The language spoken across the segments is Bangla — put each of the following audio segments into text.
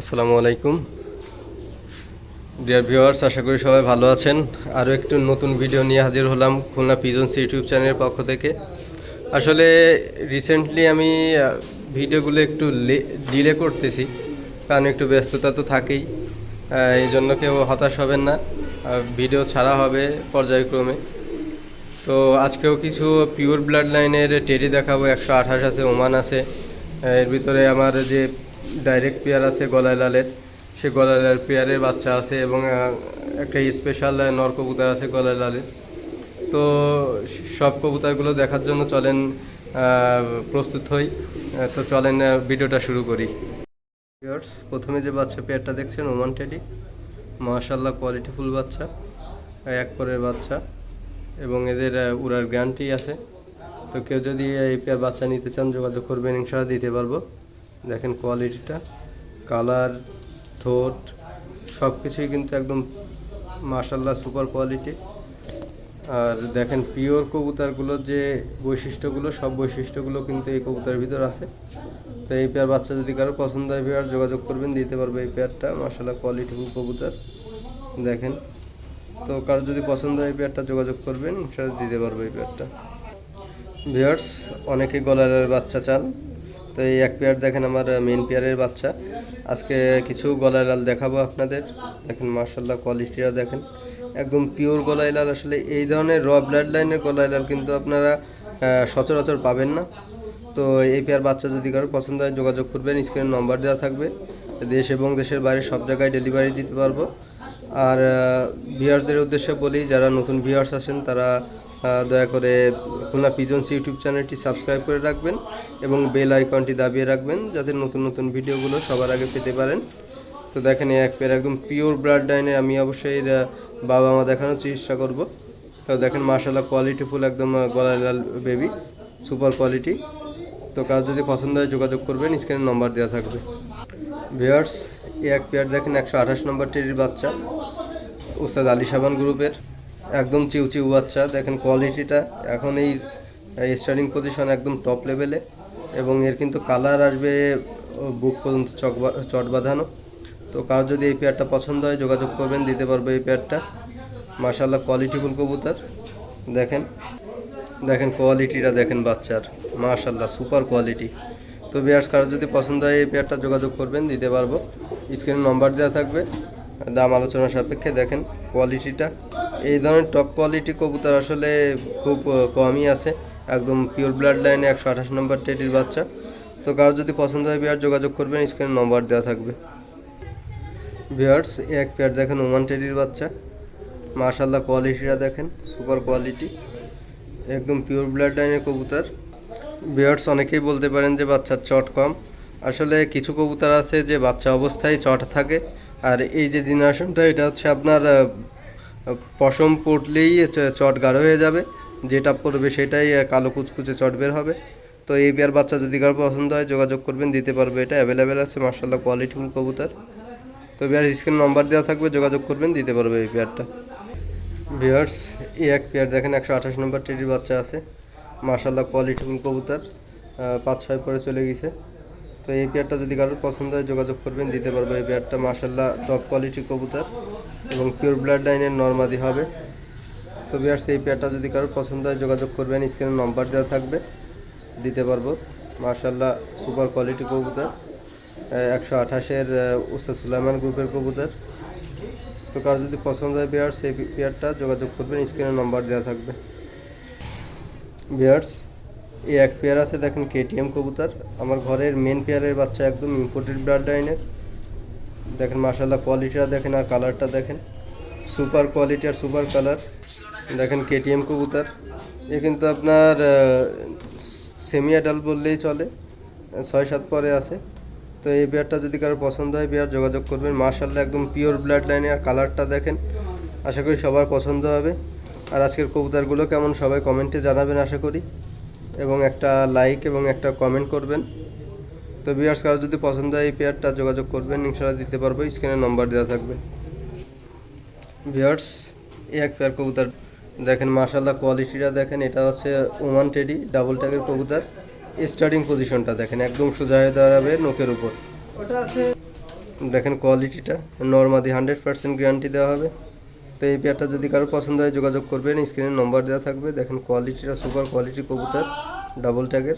আসসালামু আলাইকুম। ডিয়ার ভিউয়ার্স আশা করি সবাই ভালো আছেন। আরও একটু নতুন ভিডিও নিয়ে হাজির হলাম খুলনা পিজন্স ইউটিউব চ্যানেলের পক্ষ থেকে। আসলে রিসেন্টলি আমি ভিডিওগুলো একটু ডিলে করতেছি, কারণ একটু ব্যস্ততা তো থাকেই। এই জন্য কেউ হতাশ হবেন না। ভিডিও ছাড়া হবে পর্যায়ক্রমে। তো আজকেও কিছু পিওর ব্লাড লাইনের টেডি দেখাবো। একশো আঠাশ আছে, ওমান আছে। এর ভিতরে আমার যে ডাইরেক্ট পেয়ার আছে গলায় লালের। সে গলায় লাল পেয়ারের বাচ্চা আছে এবং একটা স্পেশাল নর কবুতর আছে গলায় লালের। তো সব কবুতরগুলো দেখার জন্য চলেন প্রস্তুত হই। তো চলেন ভিডিওটা শুরু করি। প্রথমে যে বাচ্চা পেয়ারটা দেখছেন, ওমান টেডি। মাশাল্লাহ কোয়ালিটিফুল বাচ্চা। এক পরের বাচ্চা। এবং এদের উড়ার গ্যারান্টি আছে। তো কেউ যদি এই পেয়ার বাচ্চা নিতে চান, যোগাযোগ করবেন ইনশাল্লাহ দিতে পারব। দেখেন কোয়ালিটিটা কালার থোট সব কিছুই কিন্তু একদম মাশাল্লাহ সুপার কোয়ালিটি আর দেখেন পিওর কবুতরগুলোর যে বৈশিষ্ট্যগুলো, সব বৈশিষ্ট্যগুলো কিন্তু এই কবুতার ভিতর আছে। তো এই পেয়ার বাচ্চা যদি কারও পছন্দ হয় পেয়ার যোগাযোগ করবেন, দিতে পারবে এই পেয়ারটা মাশাল্লাহ কোয়ালিটিফুল কবুতার। দেখেন, তো কারও যদি পছন্দ হয় এই পেয়ারটা যোগাযোগ করবেন সেটা দিতে পারবে এই পেয়ারটা ভিউয়ার্স অনেকে গলারের বাচ্চা চান। তো এই এক পেয়ার দেখেন আমার মেন পেয়ারের বাচ্চা। আজকে কিছু গলায় লাল দেখাবো আপনাদের। দেখেন মার্শাল্লাহ কোয়ালিটিটা দেখেন। একদম পিওর গলায় লাল। আসলে এই ধরনের র ব্লাড লাইনের গলায় লাল কিন্তু আপনারা সচরাচর পাবেন না। তো এই পেয়ার বাচ্চা যদি কারও পছন্দ হয়, যোগাযোগ করবেন। স্ক্রিনে নম্বর দেওয়া থাকবে। দেশ এবং দেশের বাইরে সব জায়গায় ডেলিভারি দিতে পারব। আর ভিউয়ার্সদের উদ্দেশ্যে বলি, যারা নতুন ভিউয়ার্স আছেন তারা দয়া করে খুলনা পিজন্স ইউটিউব চ্যানেলটি সাবস্ক্রাইব করে রাখবেন এবং বেল আইকনটি দাবিয়ে রাখবেন যাতে নতুন নতুন ভিডিওগুলো সবার আগে পেতে পারেন। তো দেখেন এক পেয়ার একদম পিওর ব্লাড ডাইনের আমি অবশ্যই বাবা মা দেখানোর চেষ্টা করব। তো দেখেন মার্শাল্লাহ কোয়ালিটি ফুল একদম গলায় লাল বেবি সুপার কোয়ালিটি তো কার যদি পছন্দ হয় যোগাযোগ করবেন স্ক্রিনে নম্বর দেওয়া থাকবে। ভিউয়ার্স, এই এক পেয়ার দেখেন একশো আঠাশ নম্বর টেরির বাচ্চা উস্তাদ আলী সাবান গ্রুপের। একদম চিউ চিউ বাচ্চা। দেখেন কোয়ালিটিটা এখন এই স্টার্টিং পজিশন একদম টপ লেভেলে এবং এর কিন্তু কালার আসবে বুক পর্যন্ত চক চট বাঁধানো। তো কার যদি এই পেয়ারটা পছন্দ হয়, যোগাযোগ করবেন, দিতে পারব এই পেয়ারটা মাশাল্লাহ কোয়ালিটিফুল কবুতর। দেখেন দেখেন কোয়ালিটিটা দেখেন বাচ্চার। মাশাল্লাহ সুপার কোয়ালিটি তো বিয়ার্স কারও যদি পছন্দ হয়, এই পেয়ারটা যোগাযোগ করবেন, দিতে পারব। স্ক্রিনে নম্বর দেওয়া থাকবে। দাম আলোচনা সাপেক্ষে দেখেন কোয়ালিটিটা এই ধরনের টপ কোয়ালিটি কবুতর আসলে খুব কমই আছে। একদম পিওর ব্লাড লাইনে একশো আঠাশ নম্বর টেডির বাচ্চা। তো কারও যদি পছন্দ হয় বিয়ার যোগাযোগ করবেন স্ক্রিনে নম্বর দেওয়া থাকবে। বিয়ার্স এক পেয়ার দেখেন ওমান টেডির বাচ্চা। মাশাল্লাহ কোয়ালিটিটা দেখেন সুপার কোয়ালিটি একদম পিওর ব্লাড লাইনের কবুতর। বিয়ার্স অনেকেই বলতে পারেন যে বাচ্চার চট কম। আসলে কিছু কবুতর আছে যে বাচ্চা অবস্থায় চট থাকে। আর এই যে জেনারেশনটা এটা হচ্ছে আপনার পশম পড়লেই চট গাঢ় হয়ে যাবে। যেটা পড়বে সেটাই কালো কুচকুচে চট বের হবে। তো এই পেয়ার বাচ্চা যদি কারও পছন্দ হয়, যোগাযোগ করবেন, দিতে পারবে। এটা অ্যাভেলেবেল আছে মার্শাল্লাহ কোয়ালিটিফুল কবুতর। তো বিয়ার স্ক্রিন নাম্বার দেওয়া থাকবে, যোগাযোগ করবেন, দিতে পারবে এই পেয়ারটা। ভিউয়ার্স, এই এক পেয়ার দেখেন, একশো আঠাশ নম্বর টেডির বাচ্চা আছে। মার্শাল্লাহ কোয়ালিটিফুল কবুতর। পাঁচ ছয় পরে চলে গেছে। তো এই পেয়ারটা যদি কারোর পছন্দ হয়, যোগাযোগ করবেন, দিতে পারব। এই পেয়ারটা মার্শাল্লাহ টপ কোয়ালিটি কবুতর এবং পিওর ব্লাড লাইনের নর্মাদি হবে। তো ভিউয়ার্স এই পেয়ারটা যদি কারোর পছন্দ হয়, যোগাযোগ করবেন। স্ক্রিনে নম্বর দেওয়া থাকবে, দিতে পারব। মার্শাল্লাহ সুপার কোয়ালিটি কবুতর। একশো আঠাশের উস্তাদ সুলাইমান গ্রুপের কবুতর। তো কার যদি পছন্দ হয় বিয়ার্স সেই পেয়ারটা যোগাযোগ করবেন। স্ক্রিনে নম্বর দেওয়া থাকবে। বিয়ার্স এই এক পেয়ার আছে দেখেন কেটিএম কবুতর। আমার ঘরের মেন পেয়ারের বাচ্চা একদম ইম্পোর্টেড ব্লাড লাইনের দেখেন মাসাল্লাহ কোয়ালিটিটা দেখেন আর কালারটা দেখেন। সুপার কোয়ালিটি আর সুপার কালার দেখেন কেটিএম কবুতর। এ কিন্তু আপনার সেমি অ্যাডাল বললেই চলে। ছয় সাত পরে আছে। তো এই বিয়ারটা যদি কারও পছন্দ হয় বিয়ার যোগাযোগ করবেন। মার্শাল্লাহ একদম পিওর ব্লাড লাইনে আর কালারটা দেখেন। আশা করি সবার পছন্দ হবে। আর আজকের কবুতরগুলো কেমন সবাই কমেন্টে জানাবেন, আশা করি। এবং একটা লাইক এবং একটা কমেন্ট করবেন। তো বিয়ার্স কারও যদি পছন্দ হয় এই পেয়ারটা যোগাযোগ করবেন ইনশাল্লাহ দিতে পারব। স্ক্রিনে নম্বর দেওয়া থাকবে। ভিউয়ার্স এই এক পেয়ার কবুতর। দেখেন মাশাল্লাহ কোয়ালিটিটা দেখেন, এটা হচ্ছে ওমান টেডি ডাবল ট্যাগের কবুতর। স্টার্টিং পজিশনটা দেখেন, একদম সোজা হয়ে দাঁড়াবে নোকের উপর। ওটা আছে দেখেন কোয়ালিটিটা নর্মাদি হান্ড্রেড পার্সেন্ট গ্যারান্টি দেওয়া হবে। তো এই পেয়ারটা যদি কারও পছন্দ হয় যোগাযোগ করবেন, স্ক্রিনে নম্বর দেওয়া থাকবে। দেখেন কোয়ালিটিটা সুপার কোয়ালিটি কবুতর ডাবল ট্যাগের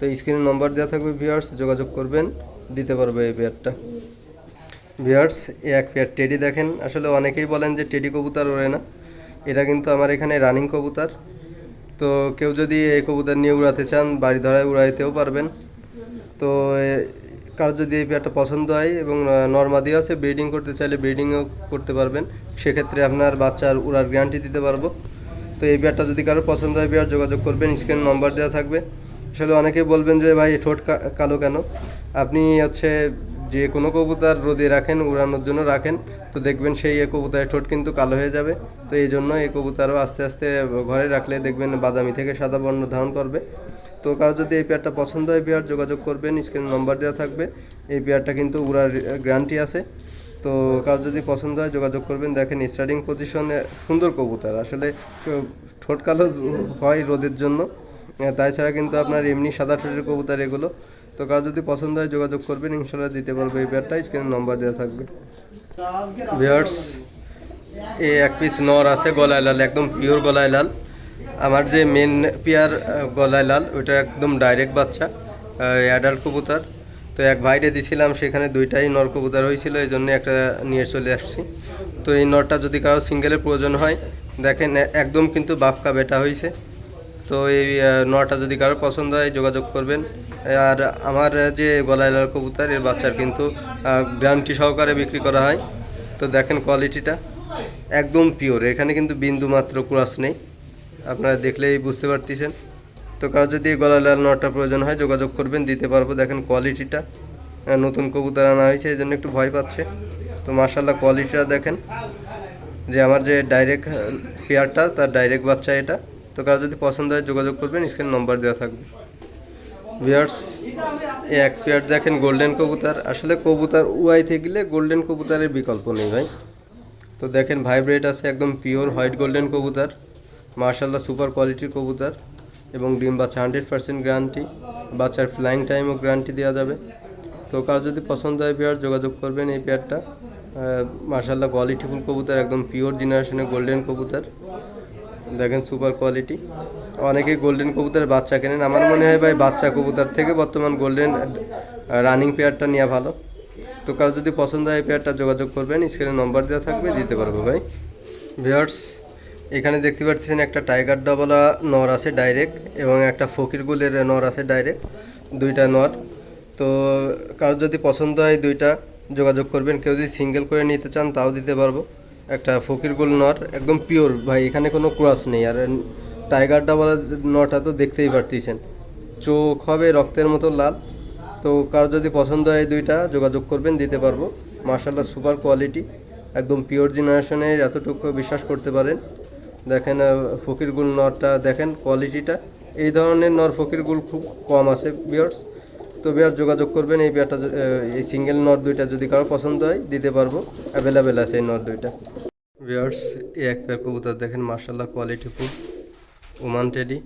তো স্ক্রিনে নম্বর দেওয়া থাকবে ভিউয়ার্স যোগাযোগ করবেন, দিতে পারবে এই পেয়ারটা। ভিউয়ার্স এই এক পেয়ার টেডি দেখেন। আসলে অনেকেই বলেন যে টেডি কবুতর ওড়ে না। এটা কিন্তু আমার এখানে রানিং কবুতর। তো কেউ যদি এই কবুতর নিয়ে উড়াতে চান, বাড়ি ধরায় উড়াইতেও পারবেন। তো এ- কারও যদি এই পেয়ারটা পছন্দ হয় এবং নর্মাদি আছে ব্রিডিং করতে চাইলে ব্রিডিংও করতে পারবেন। সেক্ষেত্রে আপনার বাচ্চার উড়ার গ্যারান্টি দিতে পারব। তো এই পেয়ারটা যদি কারও পছন্দ হয়, পেয়ার যোগাযোগ করবেন স্ক্রিন নম্বর দেওয়া থাকবে। আসলে অনেকেই বলবেন যে, ভাই, ঠোঁট কালো কেন? আপনি হচ্ছে যে কোনো কবুতর রোদে রাখেন, উড়ানোর জন্য রাখেন, তো দেখবেন সেই এই কবুতরের ঠোঁট কিন্তু কালো হয়ে যাবে। তো এই জন্য এই কবুতরও আস্তে আস্তে ঘরে রাখলে দেখবেন বাদামি থেকে সাদা বর্ণ ধারণ করবে। তো কারও যদি এই পেয়ারটা পছন্দ হয় পেয়ার যোগাযোগ করবেন স্ক্রিনে নম্বর দেওয়া থাকবে। এই পেয়ারটা কিন্তু উড়ার গ্যারান্টি আছে। তো কারও যদি পছন্দ হয়, যোগাযোগ করবেন। দেখেন স্টার্টিং পজিশনে সুন্দর কবুতর। আসলে ঠোঁট কালো হয় রোদের জন্য। তাছাড়া কিন্তু আপনার এমনি সাদা ঠোঁটের কবুতর এগুলো। তো কারও যদি পছন্দ হয়, যোগাযোগ করবেন। ইনশাল্লাহ দিতে পারব এই পেয়ারটা স্ক্রিনে নম্বর দেওয়া থাকবে। ভিউয়ার্স এ এক পিস নর আছে, গলায় লাল, একদম পিওর গলায় লাল। আমার যে মেন পেয়ার গলায় লাল, ওইটা একদম ডাইরেক্ট বাচ্চা অ্যাডাল্ট কবুতর। তো এক ভাইরে দিছিলাম, সেখানে দুইটাই নর কবুতর হয়েছিল, এই জন্য একটা নিয়ে চলে আসছি। তো এই নরটা যদি কারও সিঙ্গেলের প্রয়োজন হয়, দেখেন একদম কিন্তু বাপকা বেটা হয়েছে তো এই নটা যদি কারও পছন্দ হয়, যোগাযোগ করবেন। আর আমার যে গলায় লাল কবুতর, এর বাচ্চার কিন্তু গ্যারান্টি সহকারে বিক্রি করা হয়। তো দেখেন কোয়ালিটিটা একদম পিওর এখানে কিন্তু বিন্দু মাত্র ক্রাস নেই। আপনারা দেখলেই বুঝতে পারতেছেন। তো কারও যদি গলা লাল নটা প্রয়োজন হয়, যোগাযোগ করবেন, দিতে পারব। দেখেন কোয়ালিটিটা নতুন কবুতর আনা হয়েছে এই জন্য একটু ভয় পাচ্ছে। তো মার্শাল্লাহ কোয়ালিটিটা দেখেন, যে আমার যে ডাইরেক্ট পেয়ারটা তার ডাইরেক্ট বাচ্চা এটা। তো কারও যদি পছন্দ হয়, যোগাযোগ করবেন স্ক্রিন নম্বর দেওয়া থাকবে। ভিয়ার্স এক পেয়ার দেখেন গোল্ডেন কবুতর। আসলে কবুতর উয়াইতে গেলে গোল্ডেন কবুতরের বিকল্প নেই ভাই। তো দেখেন ভাইব্রেট আছে, একদম পিওর হোয়াইট গোল্ডেন কবুতর। মার্শাল্লাহ সুপার কোয়ালিটির কবুতর এবং ডিম বাচ্চা, হান্ড্রেড পার্সেন্ট গ্যারান্টি। বাচ্চার ফ্লাইং টাইমও গ্যারান্টি দেওয়া যাবে। তো কার যদি পছন্দ হয় পেয়ার, যোগাযোগ করবেন এই পেয়ারটা। মার্শাল্লাহ কোয়ালিটিফুল কবুতর, একদম পিওর জেনারেশনের গোল্ডেন কবুতর। দেখেন সুপার কোয়ালিটি। অনেকে গোল্ডেন কবুতরের বাচ্চা কেনেন। আমার মনে হয় ভাই, বাচ্চা কবুতর থেকে বর্তমান গোল্ডেন রানিং পেয়ারটা নেওয়া ভালো। তো কারও যদি পছন্দ হয় পেয়ারটা, যোগাযোগ করবেন। স্ক্রিনে নম্বর দেওয়া থাকবে, দিতে পারব ভাই। ভিওর্স এখানে দেখতে পাচ্ছেন একটা টাইগার ডবলা নর আছে ডাইরেক্ট এবং একটা ফকির গুলের নর আছে ডাইরেক্ট দুইটা নর। তো কারও যদি পছন্দ হয় দুইটা, যোগাযোগ করবেন। কেউ যদি সিঙ্গেল করে নিতে চান, তাও দিতে পারব। একটা ফকির গুল নর, একদম পিওর ভাই, এখানে কোনো ক্রস নেই। আর টাইগার ডাবলা নটা তো দেখতেই পারতেছেন। চোখ হবে রক্তের মতো লাল। তো কারও যদি পছন্দ হয় দুইটা, যোগাযোগ করবেন, দিতে পারব। মার্শাল্লাহ সুপার কোয়ালিটি একদম পিওর জেনারেশনের এতটুকু বিশ্বাস করতে পারেন। দেখেন ফকিরগুল নরটা দেখেন কোয়ালিটিটা এই ধরনের নর ফকিরগুল খুব কম আছে বিয়ার্স তো বিয়ার যোগাযোগ করবেন, এই বিয়ারটা এই সিঙ্গেল নর দুইটা যদি কারও পছন্দ হয়, দিতে পারব। অ্যাভেলেবেল আছে এই নর দুইটা। বিয়ার্স এই এক পেয়ার কবুতর দেখেন মার্শাল্লাহ কোয়ালিটি খুব ওমান টেডি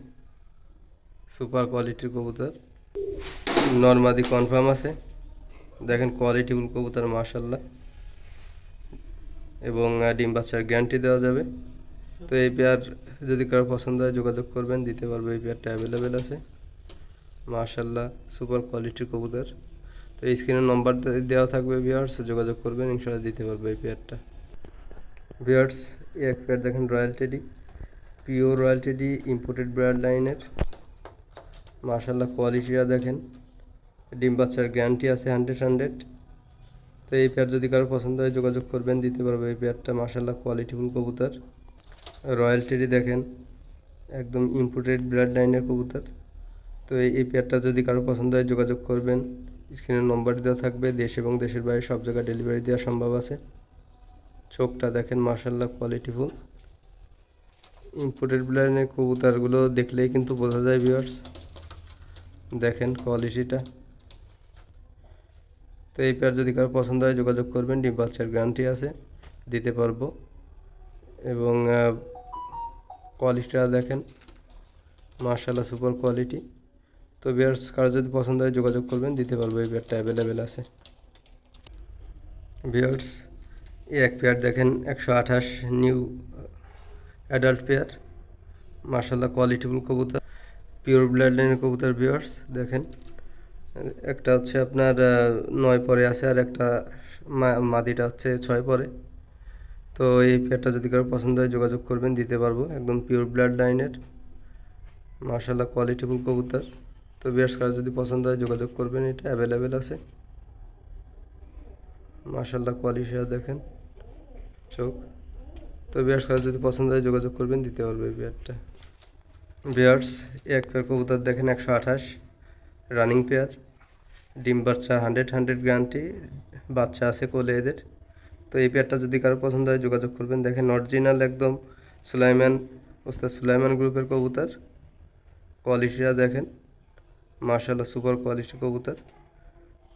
সুপার কোয়ালিটির কবুতর। নর্মাদি কনফার্ম আছে। দেখেন কোয়ালিটিগুলো কবুতর মার্শাল্লাহ এবং ডিম বাচ্চার গ্যারান্টি দেওয়া যাবে। তো এই পেয়ার যদি কারও পছন্দ হয় যোগাযোগ করবেন, দিতে পারব এই পেয়ারটা অ্যাভেলেবেল আছে। মার্শাল্লাহ সুপার কোয়ালিটির কবুতর। তো এই স্ক্রিনের নম্বর দেওয়া থাকবে ভিওয়ার্স যোগাযোগ করবেন ইনশাল্লাহ দিতে পারব এই পেয়ারটা ভিওয়ার্স এই এক পেয়ার দেখেন royal teddy pure royal teddy imported brand লাইনের মার্শাল্লাহ কোয়ালিটিটা দেখেন। ডিম বাচ্চার গ্যারান্টি আছে হান্ড্রেড হান্ড্রেড তো এই পেয়ার যদি কারও পছন্দ হয় যোগাযোগ করবেন, দিতে পারব এই পেয়ারটা মার্শাল্লাহ কোয়ালিটিফুল কবুতর। রয়্যালটিরি দেখেন, একদম ইম্পোর্টেড ব্লাড লাইনের কবুতর। তো এই পেয়ারটা যদি কারও পছন্দ হয়, যোগাযোগ করবেন। স্ক্রিনের নম্বর দেওয়া থাকবে, দেশ এবং দেশের বাইরে সব জায়গায় ডেলিভারি দেওয়া সম্ভব আছে। চোখটা দেখেন মার্শাল্লাহ কোয়ালিটিফুল ইম্পোর্টেড ব্লাইনের কবুতরগুলো দেখলেই কিন্তু বোঝা যায় ভিউয়ার্স দেখেন কোয়ালিটিটা তো এই পেয়ার যদি কারও পছন্দ হয়, যোগাযোগ করবেন। ডিম বাচ্চার গ্যারান্টি আছে, দিতে পারব। এবং কোয়ালিটিটা দেখেন। মার্শাল্লাহ সুপার কোয়ালিটি তো বিয়ার্স কারও যদি পছন্দ হয়, যোগাযোগ করবেন, দিতে পারব, এই পেয়ারটা অ্যাভেলেবেল আছে। বিয়ার্স এই এক পেয়ার দেখেন, একশো আঠাশ নিউ অ্যাডাল্ট পেয়ার মার্শাল্লাহ কোয়ালিটিফুল কবুতর পিওর ব্লাড লাইনের কবুতর বিয়ার্স দেখেন। একটা হচ্ছে আপনার নয় পরে আছে, আর একটা মাদিটা হচ্ছে ছয় পরে। তো এই পেয়ারটা যদি কারও পছন্দ হয়, যোগাযোগ করবেন, দিতে পারব। একদম পিওর ব্লাড লাইনের মার্শাল্লাহ কোয়ালিটিফুল কবুতর। তো বিয়ার্স, কারও যদি পছন্দ হয়, যোগাযোগ করবেন, এটা অ্যাভেলেবেল আছে। মার্শাল্লাহ কোয়ালিটি দেখেন। চোখ। তো বিয়ার্স, কারও যদি পছন্দ হয়, যোগাযোগ করবেন, দিতে পারবে এই বিয়ারটা বিয়ার্স, এক পেয়ার কবুতর দেখেন, একশো আঠাশ। রানিং পেয়ার ডিম বাচ্চা হান্ড্রেড হান্ড্রেড গ্যারান্টি বাচ্চা আছে কোলে এদের। তো এই পেয়ারটা যদি কারও পছন্দ হয়, যোগাযোগ করবেন। দেখেন অরিজিনাল একদম সুলাইমান, ওস্তাদ সুলাইমান গ্রুপের কবুতর। কোয়ালিটিটা দেখেন মার্শাল্লাহ সুপার কোয়ালিটি কবুতর।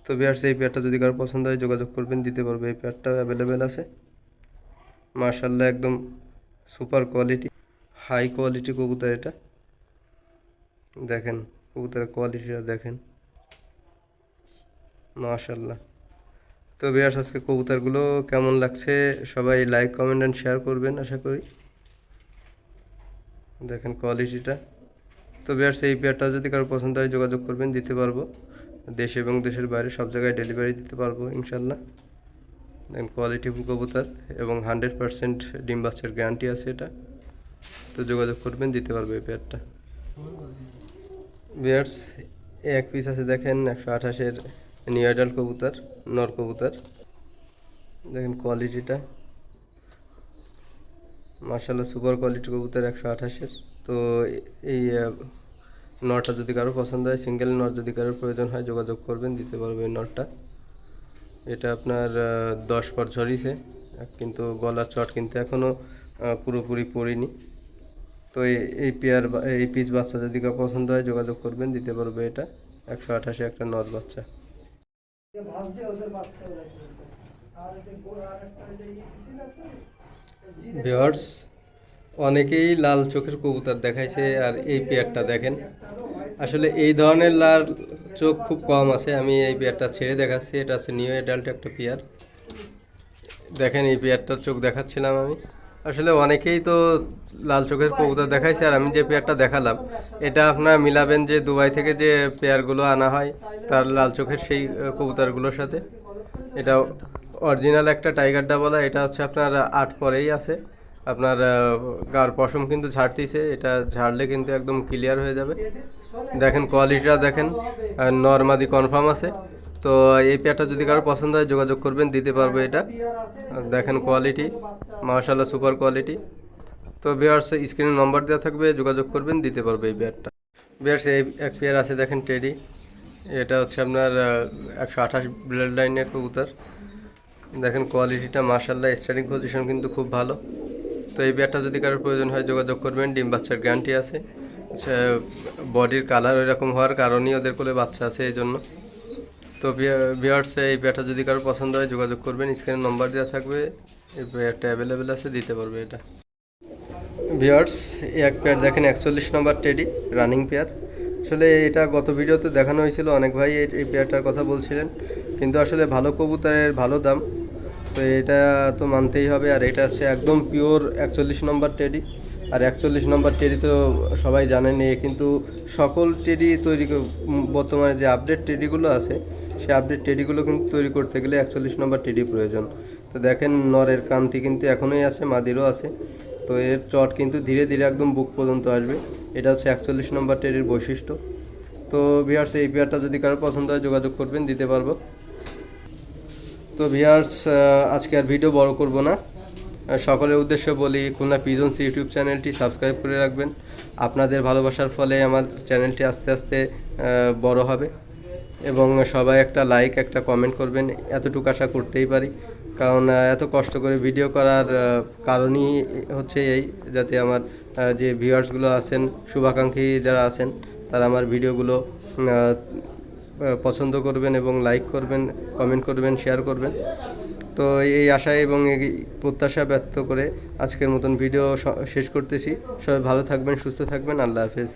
তো বিয়ার্স এই পেয়ারটা যদি কারও পছন্দ হয়, যোগাযোগ করবেন, দিতে পারবে। এই পেয়ারটাও অ্যাভেলেবেল আছে। মার্শাল্লাহ একদম সুপার কোয়ালিটি, হাই কোয়ালিটি কবুতর এটা। দেখেন কবুতরের কোয়ালিটিটা দেখেন। মাশাল্লাহ তো বিয়ার্স আজকে কবুতারগুলো কেমন লাগছে? সবাই লাইক কমেন্ট অ্যান্ড শেয়ার করবেন, আশা করি। দেখেন কোয়ালিটিটা তো বিয়ার্স এই পেয়ারটা যদি কারও পছন্দ হয়, যোগাযোগ করবেন, দিতে পারব। দেশ এবং দেশের বাইরে সব জায়গায় ডেলিভারি দিতে পারব, ইনশাল্লাহ। দেখেন কোয়ালিটি কবুতার এবং হান্ড্রেড পারসেন্ট ডিম বাচ্চার গ্যারান্টি আছে এটা। তো যোগাযোগ করবেন, দিতে পারব এই পেয়ারটা বিয়ার্স এক পিস আছে, দেখেন, একশো আঠাশের নিউ আইডাল কবুতর, নর কবুতর। দেখেন কোয়ালিটিটা মার্শাল্লাহ সুপার কোয়ালিটি কবুতর একশো আঠাশের। তো এই নটটা যদি কারও পছন্দ হয় সিঙ্গেল নট যদি কারোর প্রয়োজন হয়, যোগাযোগ করবেন, দিতে পারবে এই নটটা এটা আপনার দশ পর ঝরিছে, কিন্তু গলার চট কিন্তু এখনও পুরোপুরি পড়িনি। তো এই- পেয়ার এই পিস বাচ্চা যদি কারও পছন্দ হয়, যোগাযোগ করবেন, দিতে পারবে এটা। একশো আঠাশে একটা নর বাচ্চা। ওদের বাচ্চা ওরা আর আর একটা যে ভিওয়ার্স অনেকেই লাল চোখের কবুতর দেখাইছে আর এই পেয়ারটা দেখেন। আসলে এই ধরনের লাল চোখ খুব কম আছে আমি এই পেয়ারটা ছেড়ে দেখাচ্ছি এটা হচ্ছে নিউ অ্যাডাল্ট একটা পেয়ার। দেখেন এই পেয়ারটার চোখ দেখাচ্ছিলাম আমি। আসলে অনেকেই তো লাল চোখের কবুতর দেখাইছে আর আমি যে পেয়ারটা দেখালাম, এটা আপনার মিলাবেন যে দুবাই থেকে যে পেয়ারগুলো আনা হয়, তার লাল চোখের সেই কবুতরগুলোর সাথে। এটা অরিজিনাল একটা টাইগার ডাবলা এটা হচ্ছে আপনার আট পরেই আছে। আপনার গার পশম কিন্তু ঝাড়তিছে, এটা ঝাড়লে কিন্তু একদম ক্লিয়ার হয়ে যাবে। দেখেন কোয়ালিটিটা দেখেন নর্মাদি কনফার্ম আছে। তো এই পেয়ারটা যদি কারও পছন্দ হয়, যোগাযোগ করবেন, দিতে পারব এটা। দেখেন কোয়ালিটি মার্শাল্লাহ সুপার কোয়ালিটি তো বিয়ার্স স্ক্রিনে নম্বর দেওয়া থাকবে, যোগাযোগ করবেন, দিতে পারবে এই পেয়ারটা। বিয়ার্স এই এক পেয়ার আছে, দেখেন টেডি এটা হচ্ছে আপনার একশো আঠাশ ব্লেড লাইনের কবুতর। দেখেন কোয়ালিটিটা মার্শাল্লাহ স্টার্টিং পজিশন কিন্তু খুব ভালো। তো এই পেয়ারটা যদি কারোর প্রয়োজন হয়, যোগাযোগ করবেন, ডিম বাচ্চার গ্যারান্টি আছে। বডির কালার ওইরকম হওয়ার কারণেই ওদের কোলে বাচ্চা আছে, এই জন্য। তো বিয়ার্স এই পেয়ারটা যদি কারও পছন্দ হয় যোগাযোগ করবেন স্ক্রিনে নম্বর দেওয়া থাকবে এই পেয়ারটা অ্যাভেলেবেল আছে, দিতে পারবে এটা। ভিওয়ার্স এক পেয়ার দেখেন, একচল্লিশ নম্বর টেডি রানিং পেয়ার আসলে এটা গত ভিডিওতে দেখানো হয়েছিল, অনেক ভাই এই পেয়ারটার কথা বলছিলেন। কিন্তু আসলে ভালো কবুতরের ভালো দাম। তো এটা তো মানতেই হবে, আর এটা হচ্ছে একদম পিওর একচল্লিশ নম্বর টেডি আর একচল্লিশ নম্বর টেডি তো সবাই জানেন কিন্তু সকল টেডি তৈরি বর্তমানে যে আপডেট টেডিগুলো আছে সেই আপডেট টেডিগুলো কিন্তু তৈরি করতে গেলে একচল্লিশ নম্বর টেডি প্রয়োজন। তো দেখেন নরের কান্তি কিন্তু এখনোই আছে, মাদিরও আছে। তো এর চট কিন্তু ধীরে ধীরে একদম বুক পর্যন্ত আসবে। এটা হচ্ছে একচল্লিশ নম্বর টেরির বৈশিষ্ট্য। তো ভিয়ার্স এই পেয়ারটা যদি কারও পছন্দ হয় যোগাযোগ করবেন, দিতে পারব। তো ভিয়ার্স আজকে আর ভিডিও বড় করব না। সকলের উদ্দেশ্যে বলি, খুলনা পিজন্স ইউটিউব চ্যানেলটি সাবস্ক্রাইব করে রাখবেন। আপনাদের ভালোবাসার ফলে আমার চ্যানেলটি আস্তে আস্তে বড় হবে। এবং সবাই একটা লাইক একটা কমেন্ট করবেন, এতটুকু আশা করতেই পারি। কারণ এত কষ্ট করে ভিডিও করার কারণই হচ্ছে এই, যাতে আমার যে ভিউয়ার্সগুলো আছেন, শুভাকাঙ্ক্ষী যারা আছেন, তারা আমার ভিডিওগুলো পছন্দ করবেন এবং লাইক করবেন কমেন্ট করবেন শেয়ার করবেন। তো এই আশায় এবং এই প্রত্যাশা ব্যক্ত করে আজকের মতন ভিডিও শেষ করতেছি। সবাই ভালো থাকবেন, সুস্থ থাকবেন। আল্লাহ হাফেজ।